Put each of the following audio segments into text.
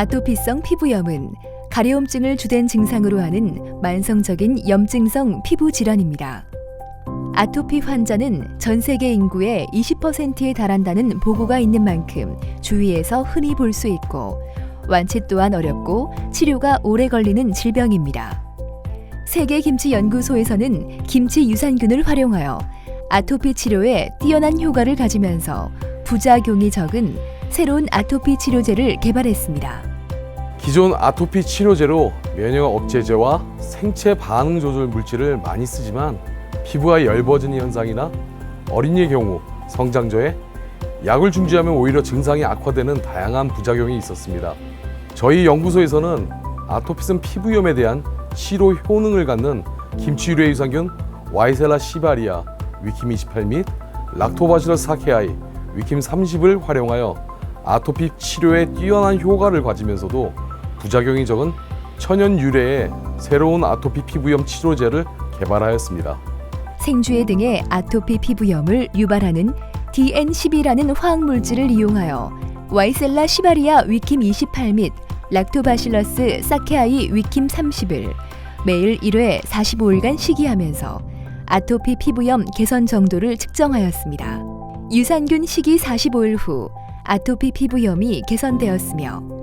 아토피성 피부염은 가려움증을 주된 증상으로 하는 만성적인 염증성 피부 질환입니다. 아토피 환자는 전 세계 인구의 20%에 달한다는 보고가 있는 만큼 주위에서 흔히 볼 수 있고 완치 또한 어렵고 치료가 오래 걸리는 질병입니다. 세계 김치 연구소에서는 김치 유산균을 활용하여 아토피 치료에 뛰어난 효과를 가지면서 부작용이 적은 새로운 아토피 치료제를 개발했습니다. 기존 아토피 치료제로 면역 억제제와 생체 반응 조절 물질을 많이 쓰지만 피부가 얇아지는 현상이나 어린이의 경우 성장저에 약을 중지하면 오히려 증상이 악화되는 다양한 부작용이 있었습니다. 저희 연구소에서는 아토피성 피부염에 대한 치료 효능을 갖는 김치 유래 유산균 와이셀라 시바리아 위킴 28 및 락토바실러스 사케아이 위킴 30을 활용하여 아토피 치료에 뛰어난 효과를 가지면서도 부작용이 적은 천연 유래의 새로운 아토피 피부염 치료제를 개발하였습니다. 생주해 등의 아토피 피부염을 유발하는 DN12라는 화학 물질을 이용하여 와이셀라 시바리아 위킴 28 및 락토바실러스 사케아이 위킴 30을 매일 1회 45일간 시기하면서 아토피 피부염 개선 정도를 측정하였습니다. 유산균 시기 45일 후 아토피 피부염이 개선되었으며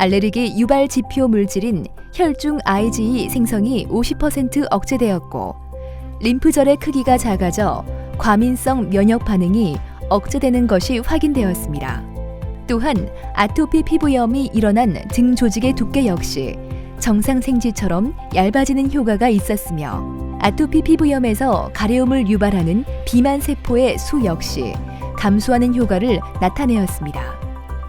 알레르기 유발 지표 물질인 혈중 IgE 생성이 50% 억제되었고 림프절의 크기가 작아져 과민성 면역 반응이 억제되는 것이 확인되었습니다. 또한 아토피 피부염이 일어난 등 조직의 두께 역시 정상 생쥐처럼 얇아지는 효과가 있었으며 아토피 피부염에서 가려움을 유발하는 비만 세포의 수 역시 감소하는 효과를 나타내었습니다.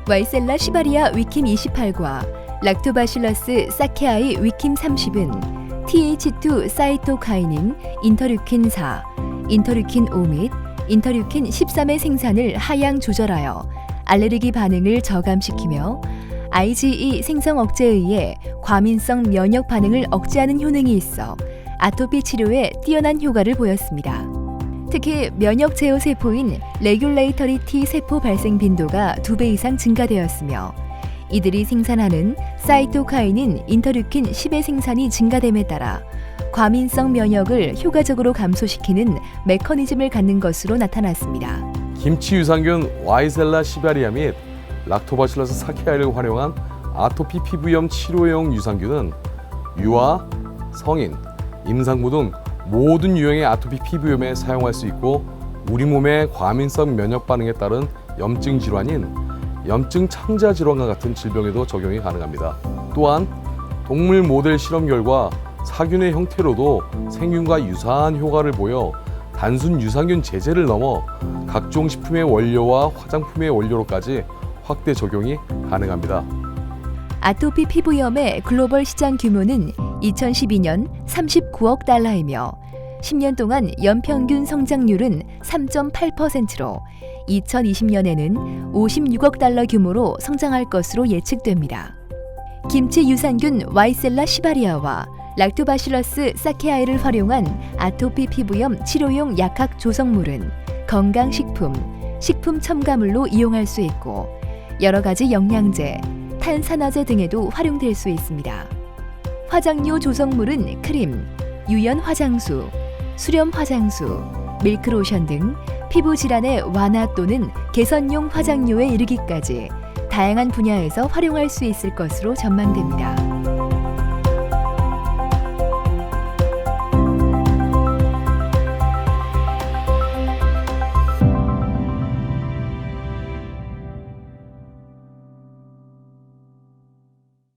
와이셀라 시바리아 위킴 28과 락토바실러스 사케아이 위킴 30은 TH2 사이토카이닌, 인터류킨 4, 인터류킨 5 및 인터류킨 13의 생산을 하향 조절하여 알레르기 반응을 저감시키며 IgE 생성 억제에 의해 과민성 면역 반응을 억제하는 효능이 있어 아토피 치료에 뛰어난 효과를 보였습니다. 특히 면역 제어 세포인 레귤레이터리 T 세포 발생 빈도가 두 배 이상 증가되었으며 이들이 생산하는 사이토카인인 인터류킨 10의 생산이 증가됨에 따라 과민성 면역을 효과적으로 감소시키는 메커니즘을 갖는 것으로 나타났습니다. 김치 유산균 와이셀라 시바리아 및 락토바실러스 사케아를 활용한 아토피 피부염 치료용 유산균은 유아, 성인, 임산부 등 모든 유형의 아토피 피부염에 사용할 수 있고 우리 몸의 과민성 면역 반응에 따른 염증 질환인 염증 창자 질환과 같은 질병에도 적용이 가능합니다. 또한 동물 모델 실험 결과 사균의 형태로도 생균과 유사한 효과를 보여 단순 유산균 제제를 넘어 각종 식품의 원료와 화장품의 원료로까지 확대 적용이 가능합니다. 아토피 피부염의 글로벌 시장 규모는 2012년 39억 달러이며 10년 동안 연평균 성장률은 3.8%로 2020년에는 56억 달러 규모로 성장할 것으로 예측됩니다. 김치 유산균 와이셀라 시바리아와 락토바실러스 사케아이를 활용한 아토피 피부염 치료용 약학 조성물은 건강식품, 식품 첨가물로 이용할 수 있고 여러 가지 영양제, 탄산화제 등에도 활용될 수 있습니다. 화장료 조성물은 크림, 유연 화장수, 수렴 화장수, 밀크로션 등 피부 질환의 완화 또는 개선용 화장료에 이르기까지 다양한 분야에서 활용할 수 있을 것으로 전망됩니다.